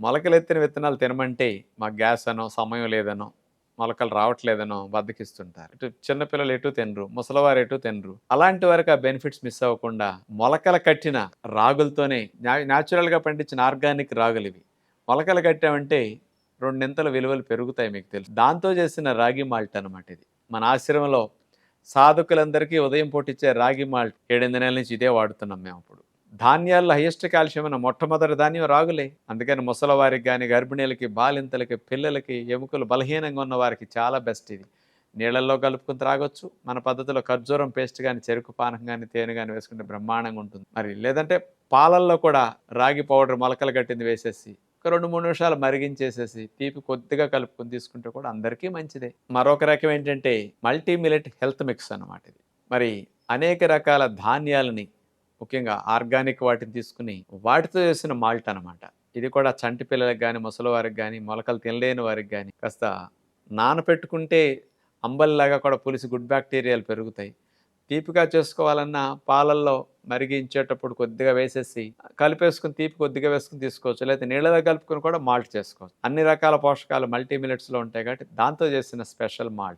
మొలకలెత్తిన విత్తనాలు తినమంటే మాకు గ్యాస్ అనో సమయం లేదనో మొలకలు రావట్లేదనో బద్దకిస్తుంటారు. ఇటు చిన్నపిల్లలు ఎటు తినరు ముసలివారు ఎటు తినరు. అలాంటి వారికి ఆ బెనిఫిట్స్ మిస్ అవ్వకుండా మొలకలు కట్టిన రాగులతోనే న్యాచురల్గా పండించిన ఆర్గానిక్ రాగులు ఇవి మొలకలు కట్టామంటే రెండింతల విలువలు పెరుగుతాయి మీకు తెలుసు. దాంతో చేసిన రాగి మాల్ట్ అనమాట ఇది. మన ఆశ్రమంలో సాధకులందరికీ ఉదయం పూట రాగి మాల్ట్ ఏడెనిమిది నెలల నుంచి ఇదే వాడుతున్నాం మేము అప్పుడు. ధాన్యాల్లో హైయెస్ట్ కాల్షియం అన్న మొట్టమొదటి ధాన్యం రాగులే. అందుకని ముసలవారికి కానీ గర్భిణీలకి బాలింతలకి పిల్లలకి ఎముకలు బలహీనంగా ఉన్న వారికి చాలా బెస్ట్ ఇది. నీళ్ళల్లో కలుపుకుని త్రాగొచ్చు మన పద్ధతిలో ఖర్జూరం పేస్ట్ కానీ చెరుకు పానకం కానీ తేనె కానీ వేసుకుంటే బ్రహ్మాండంగా ఉంటుంది. మరి లేదంటే పాలల్లో కూడా రాగి పౌడర్ మొలకలు కట్టింది వేసేసి ఒక రెండు మూడు నిమిషాలు మరిగించేసేసి తీపి కొద్దిగా కలుపుకొని తీసుకుంటే కూడా అందరికీ మంచిదే. మరొక రకం ఏంటంటే మల్టీ మిలెట్ హెల్త్ మిక్స్ అన్నమాట ఇది. మరి అనేక రకాల ధాన్యాలని ముఖ్యంగా ఆర్గానిక్ వాటిని తీసుకుని వాటితో చేసిన మాల్ట్ అనమాట ఇది కూడా చంటి పిల్లలకు కానీ ముసలి వారికి కానీ మొలకలు తినలేని వారికి కానీ కాస్త నానపెట్టుకుంటే అంబలిలాగా కూడా పులిసి గుడ్ బ్యాక్టీరియాలు పెరుగుతాయి. తీపిగా చేసుకోవాలన్నా పాలల్లో మరిగించేటప్పుడు కొద్దిగా వేసేసి కలిపేసుకుని తీపి కొద్దిగా వేసుకుని తీసుకోవచ్చు. లేకపోతే నీళ్ళలో కలుపుకొని కూడా మాల్ట్ చేసుకోవచ్చు. అన్ని రకాల పోషకాలు మల్టీ మిలెట్స్లో ఉంటాయి కాబట్టి దాంతో చేసిన స్పెషల్ మాల్ట్.